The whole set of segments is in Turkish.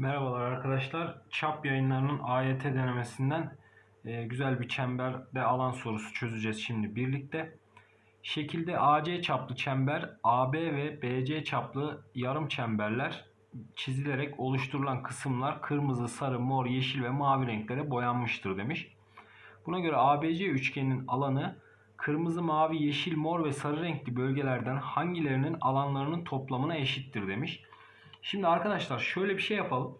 Merhabalar arkadaşlar. Çap yayınlarının AYT denemesinden e, güzel bir çemberde alan sorusu çözeceğiz şimdi birlikte. Şekilde AC çaplı çember, AB ve BC çaplı yarım çemberler çizilerek oluşturulan kısımlar kırmızı, sarı, mor, yeşil ve mavi renklere boyanmıştır demiş. Buna göre ABC üçgeninin alanı kırmızı, mavi, yeşil, mor ve sarı renkli bölgelerden hangilerinin alanlarının toplamına eşittir demiş. Şimdi arkadaşlar şöyle bir şey yapalım.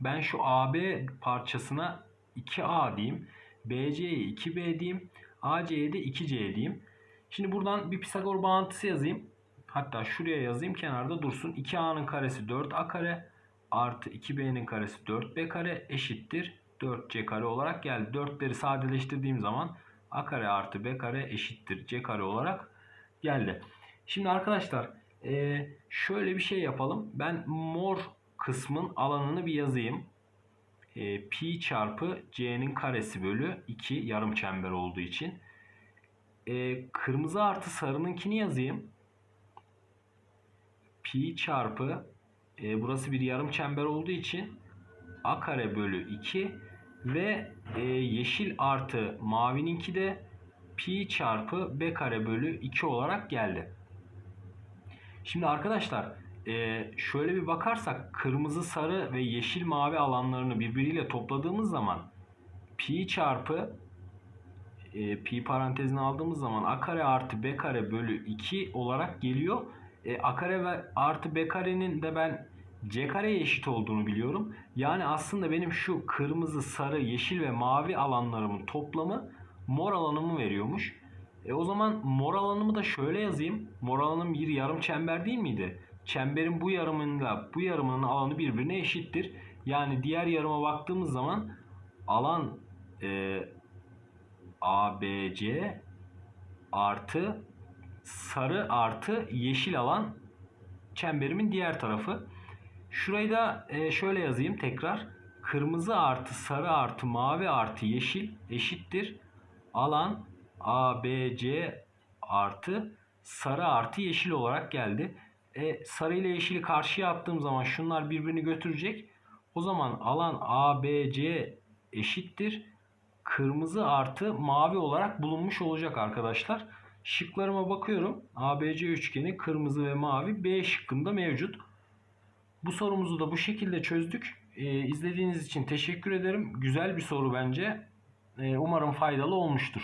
Ben şu AB parçasına 2A diyeyim. BC'ye 2B diyeyim. AC'ye de 2C diyeyim. Şimdi buradan bir Pisagor bağıntısı yazayım. Hatta şuraya yazayım kenarda dursun. 2A'nın karesi 4A kare artı 2B'nin karesi 4B kare eşittir 4C kare olarak geldi. 4'leri sadeleştirdiğim zaman A kare artı B kare eşittir C kare olarak geldi. Şimdi arkadaşlar ee, şöyle bir şey yapalım. Ben mor kısmın alanını bir yazayım. Ee, pi çarpı c'nin karesi bölü 2 yarım çember olduğu için. Ee, kırmızı artı sarınınkini yazayım. Pi çarpı e, burası bir yarım çember olduğu için a kare bölü 2 ve e, yeşil artı mavininki de pi çarpı b kare bölü 2 olarak geldi. Şimdi arkadaşlar e, şöyle bir bakarsak kırmızı, sarı ve yeşil mavi alanlarını birbiriyle topladığımız zaman pi çarpı e, pi parantezine aldığımız zaman a kare artı b kare bölü 2 olarak geliyor. E, a kare ve artı b karenin de ben c kareye eşit olduğunu biliyorum. Yani aslında benim şu kırmızı, sarı, yeşil ve mavi alanlarımın toplamı mor alanımı veriyormuş. E o zaman mor alanımı da şöyle yazayım. Mor alanım bir yarım çember değil miydi? Çemberin bu yarımıyla bu yarımının alanı birbirine eşittir. Yani diğer yarıma baktığımız zaman alan e, ABC artı sarı artı yeşil alan çemberimin diğer tarafı. Şurayı da e, şöyle yazayım tekrar. Kırmızı artı sarı artı mavi artı yeşil eşittir. Alan A, B, C artı sarı artı yeşil olarak geldi. E, sarı ile yeşili karşıya attığım zaman şunlar birbirini götürecek. O zaman alan A, B, C eşittir. Kırmızı artı mavi olarak bulunmuş olacak arkadaşlar. Şıklarıma bakıyorum. ABC üçgeni kırmızı ve mavi B şıkkında mevcut. Bu sorumuzu da bu şekilde çözdük. Ee, izlediğiniz için teşekkür ederim. Güzel bir soru bence. Ee, umarım faydalı olmuştur.